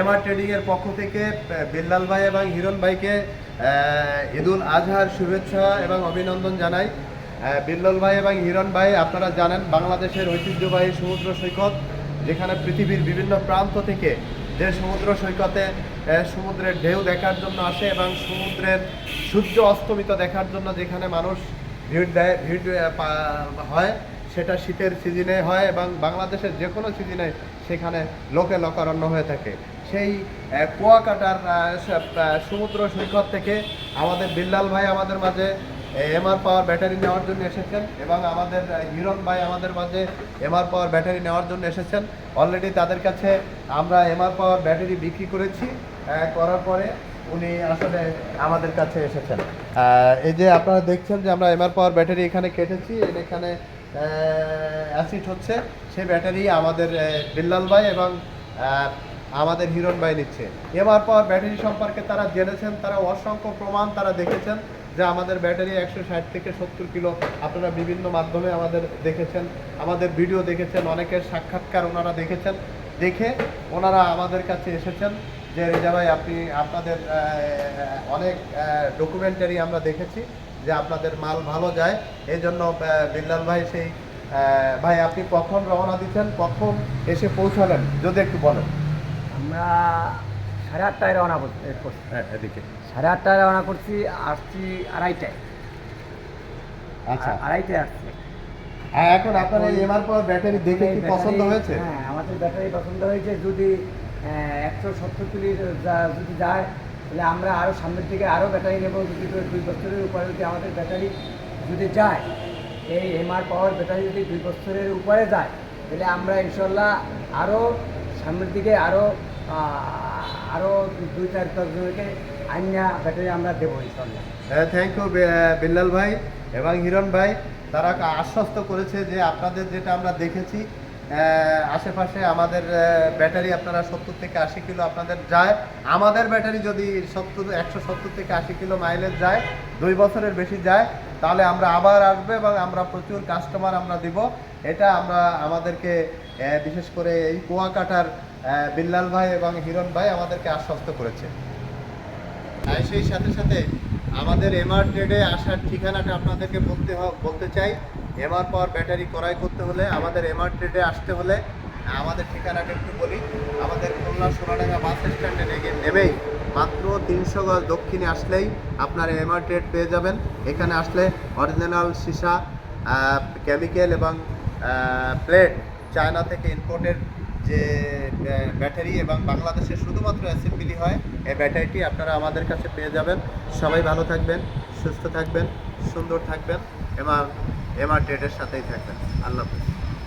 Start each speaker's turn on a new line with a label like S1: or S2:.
S1: MR trading এর পক্ষ থেকে বিল্লাল ভাই এবং হিরণ ভাইকে ঈদুল আজহার শুভেচ্ছা এবং অভিনন্দন জানাই। বিল্লাল ভাই এবং হিরণ ভাই, আপনারা জানেন বাংলাদেশের ঐতিহ্যবাহী সমুদ্র সৈকত, যেখানে পৃথিবীর বিভিন্ন প্রান্ত থেকে যে সমুদ্র সৈকতে সমুদ্রের ঢেউ দেখার জন্য আসে এবং সমুদ্রের সূর্য অস্তমিত দেখার জন্য যেখানে মানুষ ভিড় দেয়, ভিড় হয়, সেটা শীতের সিজনে হয় এবং বাংলাদেশের যে কোনো সিজনে সেখানে লোকে লোকারণ্য হয়ে থাকে। সেই কুয়াকাটার সমুদ্র সৈকত থেকে আমাদের বিল্লাল ভাই আমাদের মাঝে এমআর পাওয়ার ব্যাটারি নেওয়ার জন্য এসেছেন এবং আমাদের হিরণ ভাই আমাদের মাঝে এমআর পাওয়ার ব্যাটারি নেওয়ার জন্য এসেছেন। অলরেডি তাদের কাছে আমরা এমআর পাওয়ার ব্যাটারি বিক্রি করেছি করার পরে উনি আসলে আমাদের কাছে এসেছেন। এই যে আপনারা দেখছেন যে আমরা এমআর পাওয়ার ব্যাটারি এখানে কেটেছি এখানে অ্যাসিড হচ্ছে। সেই ব্যাটারি আমাদের বিল্লাল ভাই এবং আমাদের হিরণ ভাই নিচ্ছে। এবার পাওয়ার ব্যাটারি সম্পর্কে তারা জেনেছেন, তারা অসংখ্য প্রমাণ তারা দেখেছেন যে আমাদের ব্যাটারি একশো ষাট থেকে সত্তর কিলো আপনারা বিভিন্ন মাধ্যমে আমাদের দেখেছেন, আমাদের ভিডিও দেখেছেন, অনেকের সাক্ষাৎকার ওনারা দেখেছেন। দেখে ওনারা আমাদের কাছে এসেছেন যে, রেজা ভাই, আপনি আপনাদের অনেক ডকুমেন্টারি আমরা দেখেছি যে আপনাদের মাল ভালো যায়। এই জন্য বিল্লাল ভাই সেই ভাই, আপনি কখন রওনা দিচ্ছেন? কখন এসে পৌঁছালেন? যদি একটু বলেন।
S2: আমরা সাড়ে আটটায় রওনা কর- করছি।
S1: হ্যাঁ এদিকে।
S2: সাড়ে আটটায় রওনা করছি আসছি আড়াইটায়।
S1: আচ্ছা।
S2: আড়াইটায় আসছি।
S1: আর এখন আপনার এই এমআর পাওয়ার ব্যাটারি দেখে কি পছন্দ হয়েছে?
S2: হ্যাঁ আমাদের ব্যাটারি পছন্দ হয়েছে। যদি একশো সত্তর কিলো যদি যায় তাহলে আমরা আরও সামনের দিকে আরও ব্যাটারি নেব। যদি দুই বছরের উপরে যদি আমাদের ব্যাটারি যদি যায় এই এমআর পাওয়ার ব্যাটারি যদি দুই বছরের উপরে যায় তাহলে আমরা ইনশাল্লাহ আরও সামনের দিকে আরও আরও দুই চার দশজনকে আইনা ব্যাটারি আমরা দেবো ইনশাল্লাহ
S1: থ্যাংক ইউ বিল্লাল ভাই এবং হিরণ ভাই। তারা আশ্বস্ত করেছে যে আপনাদের যেটা আমরা দেখেছি আশেপাশে আমাদের ব্যাটারি আপনারা সত্তর থেকে আশি কিলো আপনাদের যায়। আমাদের ব্যাটারি যদি সত্তর, একশো সত্তর থেকে আশি কিলো মাইলেজ যায়, দুই বছরের বেশি যায়, তাহলে আমরা আবার আসবে এবং আমরা প্রচুর কাস্টমার আমরা দিব। এটা আমরা আমাদেরকে বিশেষ করে এই কুয়াকাটার বিল্লাল ভাই এবং হিরণ ভাই আমাদেরকে আশ্বস্ত করেছে। সেই সাথে সাথে আমাদের এমআর ট্রেডে আসার ঠিকানাটা আপনাদেরকে বলতে বলতে চাই। এমআর পাওয়ার ব্যাটারি ক্রয় করতে হলে, আমাদের এমআর ট্রেডে আসতে হলে, আমাদের ঠিকানাটা একটু বলি। আমাদের খুলনা সোনাডাঙ্গা বাস স্ট্যান্ডে নেগে নেমেই মাত্র তিনশো গজ দক্ষিণে আসলেই আপনার এমআর ট্রেড পেয়ে যাবেন। এখানে আসলে অরিজিনাল সীসা কেমিক্যাল এবং প্লেট চায়না থেকে ইম্পোর্টের যে ব্যাটারি এবং বাংলাদেশে শুধুমাত্র অ্যাসেম্বলি হয়, এই ব্যাটারিটি আপনারা আমাদের কাছে পেয়ে যাবেন। সবাই ভালো থাকবেন, সুস্থ থাকবেন, সুন্দর থাকবেন। এবং এমআর ডেটের সাথেই থাকবেন। আল্লাহ হাফেজ।